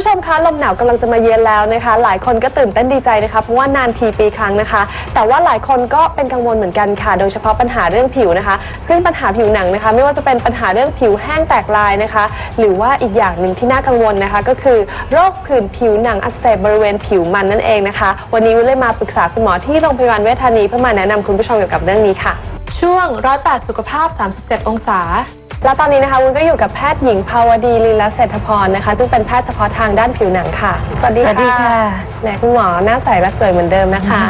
ผู้ชมคะลมหนาวกำลังจะมาเยือนแล้วนะคะ หลายคนก็ตื่นเต้นดีใจนะคะเพราะว่านานทีปีครั้งนะคะ แต่ว่าหลายคนก็เป็นกังวลเหมือนกันค่ะ โดยเฉพาะปัญหาเรื่องผิวนะคะ ซึ่งปัญหาผิวหนังนะคะ ไม่ว่าจะเป็นปัญหาเรื่องผิวแห้งแตกลายนะคะ หรือว่าอีกอย่างหนึ่งที่น่ากังวลนะคะ ก็คือโรคผื่นผิวหนังอักเสบบริเวณผิวมันนั่นเองนะคะ วันนี้วิเลยมาปรึกษาคุณหมอที่โรงพยาบาลเวชธานีเพื่อมาแนะนำคุณผู้ชมเกี่ยวกับเรื่องนี้ค่ะ ช่วงร้อยแปดสุขภาพ 37 องศา และตอนนี้นะคะวุ้นก็อยู่กับแพทย์หญิงภาวดีลีลาเศรษฐพรนะคะ ซึ่งเป็นแพทย์เฉพาะทางด้านผิวหนังค่ะ สวัสดีสวัสดีค่ะแหมคุณหมอหน้าใสและสวยเหมือนเดิมนะคะ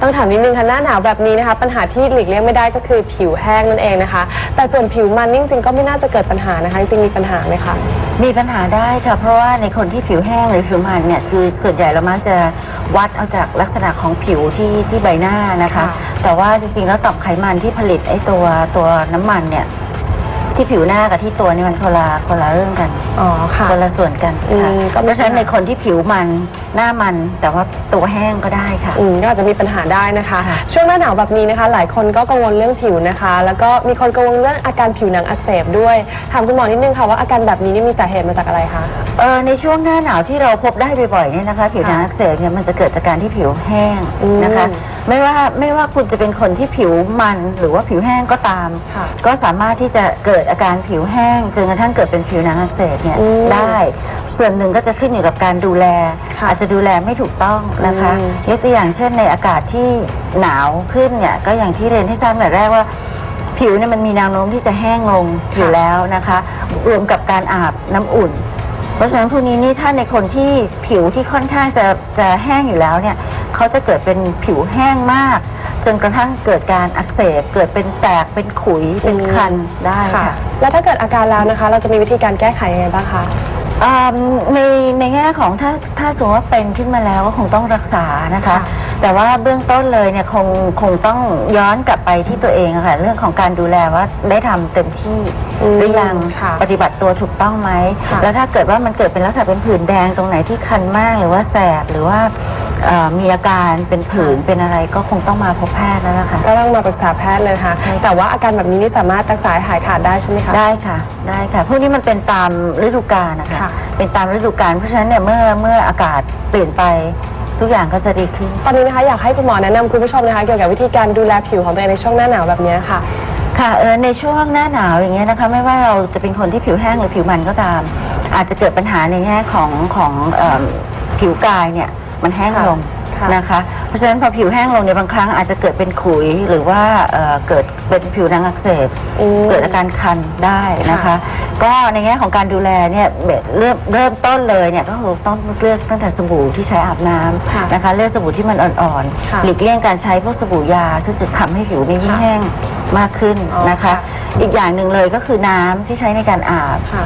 ต้องถามนิดนึงค่ะหน้าหนาวแบบนี้นะคะ ปัญหาที่หลีกเลี่ยงไม่ได้ก็คือผิวแห้งนั่นเองนะคะ แต่ส่วนผิวมันนี่จริงๆก็ไม่น่าจะเกิดปัญหานะคะจริงๆมีปัญหาไหมคะ มีปัญหาได้ค่ะ เพราะว่าในคนที่ผิวแห้งหรือผิวมันเนี่ยคือส่วนใหญ่เรามักจะวัดเอาจากลักษณะของผิวที่ที่ใบหน้านะคะ ค่ะ แต่ว่าจริงๆแล้วต่อมไขมันที่ผลิตไอ้ตัวตัวน้ำมันเนี่ย ที่ผิวหน้ากับที่ตัวนี่มันคนละคนละเรื่องกันอ๋อค่ะ คนละส่วนกันอืค่ะมก็ไม่เพราะฉะนั้นในคนที่ผิวมันหน้ามันแต่ว่าตัวแห้งก็ได้ค่ะ อืมก็อาจจะมีปัญหาได้นะคะ ค่ะ ช่วงหน้าหนาวแบบนี้นะคะ หลายคนก็กังวลเรื่องผิวนะคะ แล้วก็มีคนกังวลเรื่องอาการผิวหนังอักเสบด้วยถามคุณหมอนิดนึงค่ะว่าอาการแบบนี้นี่มีสาเหตุมาจากอะไรคะ เออในช่วงหน้าหนาวที่เราพบได้บ่อยๆเนี่ยนะคะ ผิวหนังอักเสบเนี่ยมันจะเกิดจากการที่ผิวแห้งอืมนะคะไม่ว่าไม่ว่าคุณจะเป็นคนที่ผิวมันหรือว่าผิวแห้งก็ตาม ค่ะก็สามารถที่จะเกิดอาการผิวแห้งจนกระทั่งเกิดเป็นผิวหนังอักเสบเนี่ยอืมได้ส่วนหนึ่งก็จะขึ้นอยู่กับการดูแล ค่ะอาจจะดูแลไม่ถูกต้องนะคะอืม ยกตัวอย่างเช่นในอากาศที่หนาวขึ้นเนี่ยก็อย่างที่เรียนให้ทราบแต่แรกว่า ผิวเนี่ยมันมีแนวโน้มที่จะแห้งลงอยู่แล้วนะคะ รวมกับการอาบน้ำอุ่น เพราะฉะนั้นพวกนี้นี่ถ้าในคนที่ผิวที่ค่อนข้างจะจะแห้งอยู่แล้วเนี่ย เขาจะเกิดเป็นผิวแห้งมาก จนกระทั่งเกิดการอักเสบเกิดเป็นแตกเป็นขุยเป็นคันได้ค่ะค่ะแล้วถ้าเกิดอาการแล้วนะคะ เราจะมีวิธีการแก้ไขยังไงบ้างคะอ่าในในแง่ของถ้าถ้าสมมติว่าเป็นขึ้นมาแล้วก็คงต้องรักษานะคะค่ะแต่ว่าเบื้องต้นเลยเนี่ยคงคงต้องย้อนกลับไปที่ตัวเองอะค่ะ เรื่องของการดูแลว่าได้ทำเต็มที่อืมหรือยังค่ะปฏิบัติตัวถูกต้องไหมค่ะแล้วถ้าเกิดว่ามันเกิดเป็นลักษณะเป็นผื่นแดงตรงไหนที่คันมากหรือว่าแสบหรือว่า เอ่อมีอาการเป็นผื่นเป็นอะไรก็คงต้องมาพบแพทย์แล้วล่ะค่ะ ก็ต้องมาปรึกษาแพทย์เลยค่ะ ใช่ค่ะ แต่ว่าอาการแบบนี้นี่สามารถรักษาให้หายขาดได้ใช่ไหมคะ ได้ค่ะ ได้ค่ะ พวกนี้มันเป็นตามฤดูกาลนะคะ ค่ะ เป็นตามฤดูกาล เพราะฉะนั้นเนี่ยเมื่อเมื่ออากาศเปลี่ยนไปทุกอย่างก็จะดีขึ้น ตอนนี้นะคะอยากให้คุณหมอแนะนำคุณผู้ชมนะคะเกี่ยวกับวิธีการดูแลผิวของตัวเองในช่วงหน้าหนาวแบบนี้ค่ะ ค่ะเออในช่วงหน้าหนาวอย่างเงี้ยนะคะ ไม่ว่าเราจะเป็นคนที่ผิวแห้งหรือผิวมันก็ตาม อาจจะเกิดปัญหาในแง่ของของเอิ่มผิวกายเนี่ย มันแห้งลงค่ะนะคะ เพราะฉะนั้นพอผิวแห้งลงเนี่ยบางครั้งอาจจะเกิดเป็นขุยหรือว่าเอ่อเกิดเป็นผิวหนังอักเสบอืมเกิดอาการคันได้นะคะ ค่ะ ก็ในแง่ของการดูแลเนี่ยเริ่มเริ่มต้นเลยเนี่ยก็คงต้องเลือกตั้งแต่สบู่ที่ใช้อาบน้ำค่ะนะคะเลือกสบู่ที่มันอ่อนค่ะๆหลีกเลี่ยงการใช้พวกสบู่ยาซึ่งจะทำให้ผิวนี่ยิ่งค่ะแห้งมากขึ้นอ๋อนะคะ ค่ะ อีกอย่างหนึ่งเลยก็คือน้ำที่ใช้ในการอาบ ค่ะ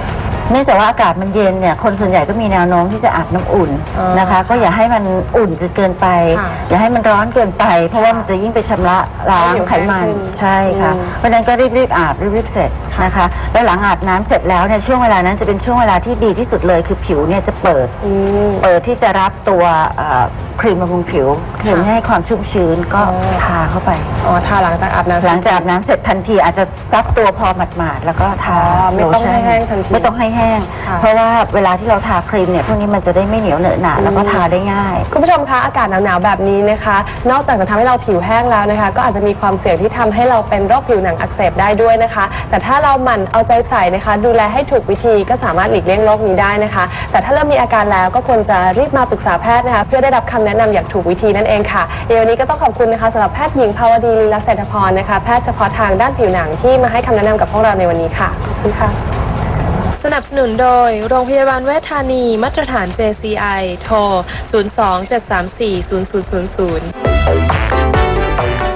เนื่องจากว่าอากาศมันเย็นเนี่ยคนส่วนใหญ่ก็มีแนวโน้มที่จะอาบน้ำอุ่นอ๋อนะคะ ก็อย่าให้มันอุ่นจนเกินไป ค่ะอย่าให้มันร้อนเกินไป เพราะว่ามันจะยิ่งไปชำระล้างให้ผิวไขมันแห้งขึ้นใช่ค่ะอืม เพราะฉะนั้นก็รีบๆอาบรีบๆเสร็จค่ะนะคะ แล้วหลังอาบน้ำเสร็จแล้วเนี่ยช่วงเวลานั้นจะเป็นช่วงเวลาที่ดีที่สุดเลย คือผิวเนี่ยจะเปิด อืม เปิดที่จะรับตัวเอ่อ ครีมบำรุงผิวครีมค่ะให้ความชุ่มชื้นก็อ๋อทาเข้าไป อ๋อทาหลังจากอาบน้ำ หลังจากอาบน้ำเสร็จทันทีอาจจะซับตัวพอหมาดๆแล้วก็ทาอ๋อไม่ต้องโลชั่นให้แห้งทันทีไม่ต้องให้แห้ง ค่ะเพราะว่าเวลาที่เราทาครีมเนี่ยพวกนี้มันจะได้ไม่เหนียวเหนอะหนะแล้วก็ทาได้ง่าย คุณผู้ชมคะอากาศหนาวๆแบบนี้นะคะ นอกจากจะทำให้เราผิวแห้งแล้วนะคะ ก็อาจจะมีความเสี่ยงที่ทำให้เราเป็นโรคผิวหนังอักเสบได้ด้วยนะคะ แต่ถ้าเราหมั่นเอาใจใส่นะคะ ดูแลให้ถูกวิธีก็สามารถหลีกเลี่ยงโรคนี้ได้นะคะ แต่ถ้าเริ่มมีอาการแล้วก็ควรจะรีบมาปรึกษาแพทย์นะคะ เพื่อได้รับคำแนะนำอย่างถูกวิธีนั่นเองค่ะเดี๋ยววันนี้ก็ต้องขอบคุณนะคะสำหรับแพทย์หญิงภาวดีลีลาเศรษฐพรนะคะแพทย์เฉพาะทางด้านผิวหนังที่มาให้คำแนะนำกับพวกเราในวันนี้ค่ะขอบคุณค่ะ สนับสนุนโดย โรงพยาบาลเวชธานี มาตรฐาน JCI โทร 027340000